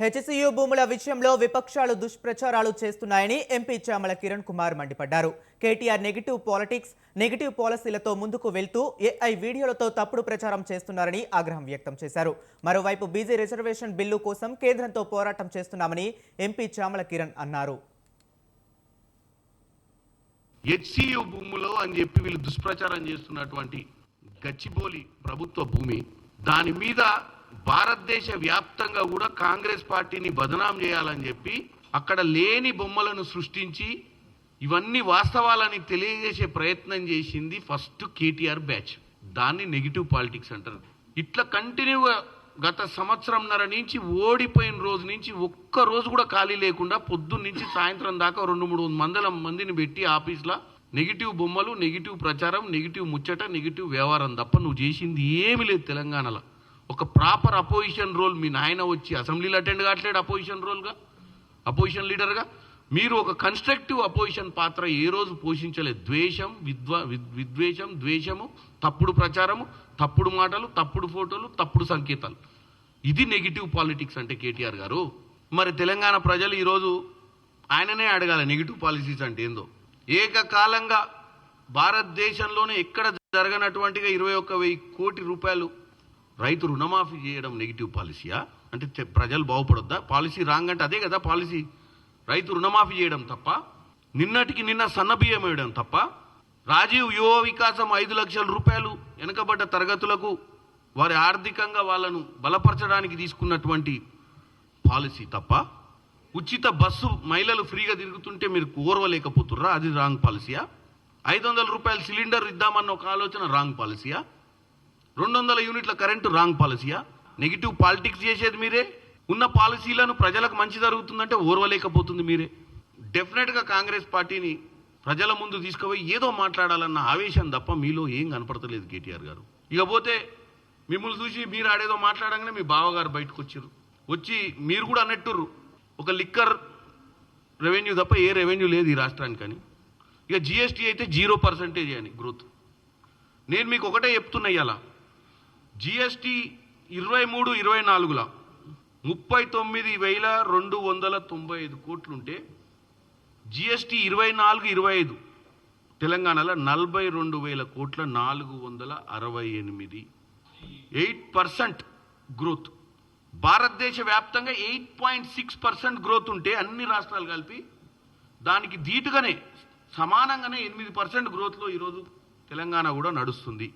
HCU భూముల విషయంలో విపక్షాలు దుష్ప్రచారాలు చేస్తున్నాయని ఎంపీ చామల కిరణ్ కుమార్ మండిపడ్డారు. కేటీఆర్ నెగిటివ్ పాలిటిక్స్ నెగిటివ్ పాలసీలతో ముందుకు వెళ్తూ ఏఐ వీడియోలతో తప్పుడు ప్రచారం చేస్తున్నారని ఆగ్రహం వ్యక్తం చేశారు. మరోవైపు బీజీ రిజర్వేషన్ బిల్లు కోసం కేంద్రంతో పోరాటం చేస్తున్నామని ఎంపీ చామల కిరణ్ అన్నారు. హెచ్సియు అని చెప్పి వీళ్ళు దుష్ప్రచారం చేస్తున్నటువంటి గచ్చిబోలి ప్రభుత్వ భూమి దాని మీద భారతదేశ వ్యాప్తంగా కూడా కాంగ్రెస్ పార్టీని బదనాం చేయాలని చెప్పి అక్కడ లేని బొమ్మలను సృష్టించి ఇవన్నీ వాస్తవాలని తెలియజేసే ప్రయత్నం చేసింది ఫస్ట్ కేటీఆర్ బ్యాచ్. దాన్ని నెగిటివ్ పాలిటిక్స్ అంటారు. ఇట్లా కంటిన్యూగా గత సంవత్సరంన్నర నుంచి ఓడిపోయిన రోజు నుంచి ఒక్క రోజు కూడా ఖాళీ లేకుండా పొద్దున్న నుంచి సాయంత్రం దాకా రెండు మూడు వందల మందిని పెట్టి ఆఫీస్లో నెగిటివ్ బొమ్మలు నెగిటివ్ ప్రచారం నెగిటివ్ ముచ్చట నెగిటివ్ వ్యవహారం తప్ప నువ్వు చేసింది ఏమీ లేదు తెలంగాణలో. ఒక ప్రాపర్ అపోజిషన్ రోల్ మీ నాయన వచ్చి అసెంబ్లీలో అటెండ్ కావట్లేడు అపోజిషన్ రోల్గా? అపోజిషన్ లీడర్గా? మీరు ఒక కన్స్ట్రక్టివ్ అపోజిషన్ పాత్ర ఏ రోజు పోషించలేదు. ద్వేషం విద్వా విద్- విద్వేషం ద్వేషము తప్పుడు ప్రచారము తప్పుడు మాటలు తప్పుడు ఫోటోలు తప్పుడు సంకేతాలు. ఇది నెగిటివ్ పాలిటిక్స్ అంటే కేటీఆర్ గారు. మరి తెలంగాణ ప్రజలు ఈరోజు ఆయననే అడగాలి నెగిటివ్ పాలసీస్ అంటే ఏందో. ఏకకాలంగా భారతదేశంలోనే ఎక్కడ జరగనటువంటిగా ఇరవై ఒక్క వెయ్యి కోటి రూపాయలు రైతు రుణమాఫీ చేయడం నెగిటివ్ పాలసీయా అంటే ప్రజలు బాగుపడొద్దా? పాలసీ రాంగ్ అంటే అదే కదా పాలసీ రైతు రుణమాఫీ చేయడం తప్ప? నిన్నటికి నిన్న సన్నబియ్యం వేయడం తప్ప? రాజీవ్ యువ వికాసం ఐదు లక్షల రూపాయలు వెనుకబడ్డ తరగతులకు వారి ఆర్థికంగా వాళ్ళను బలపరచడానికి తీసుకున్నటువంటి పాలసీ తప్ప? ఉచిత బస్సు మహిళలు ఫ్రీగా తిరుగుతుంటే మీరు కోరవలేకపోతుర్రా? అది రాంగ్ పాలసీయా ఐదు వందల రూపాయల సిలిండర్ ఇద్దామన్న ఒక ఆలోచన రాంగ్ పాలసీయా రెండు వందల యూనిట్ల కరెంటు రాంగ్ పాలసీయా? నెగిటివ్ పాలిటిక్స్ చేసేది మీరే? ఉన్న పాలసీలను ప్రజలకు మంచి జరుగుతుందంటే ఓర్వలేకపోతుంది మీరే. డెఫినెట్గా కాంగ్రెస్ పార్టీని ప్రజల ముందు తీసుకుపోయి ఏదో మాట్లాడాలన్న ఆవేశం తప్ప మీలో ఏం కనపడతలేదు కేటీఆర్ గారు. ఇక పోతే మిమ్మల్ని చూసి మీరు ఆడేదో మాట్లాడంగానే మీ బావగారు బయటకు వచ్చారు వచ్చి మీరు కూడా అన్నట్టుర్రు. ఒక లిక్కర్ రెవెన్యూ తప్ప ఏ రెవెన్యూ లేదు ఈ రాష్ట్రానికి అని ఇక జిఎస్టీ అయితే జీరో పర్సెంటేజ్ అని గ్రోత్. నేను మీకు ఒకటే చెప్తున్నా ఇలా జిఎస్టి ఇరవై మూడు ఇరవై నాలుగుల? ముప్పై తొమ్మిది వేల రెండు వందల తొంభై ఐదు కోట్లుంటే జిఎస్టి ఇరవై నాలుగు ఇరవై ఐదు. తెలంగాణలో నలభై రెండు వేల కోట్ల నాలుగు వందల అరవై ఎనిమిది. Eight percent growth. భారతదేశ వ్యాప్తంగా eight point six percent growth ఉంటే అన్ని రాష్ట్రాలు కలిపి దానికి ధీటుగానే సమానంగానే ఎనిమిది పర్సెంట్ గ్రోత్లో ఈరోజు తెలంగాణ కూడా నడుస్తుంది.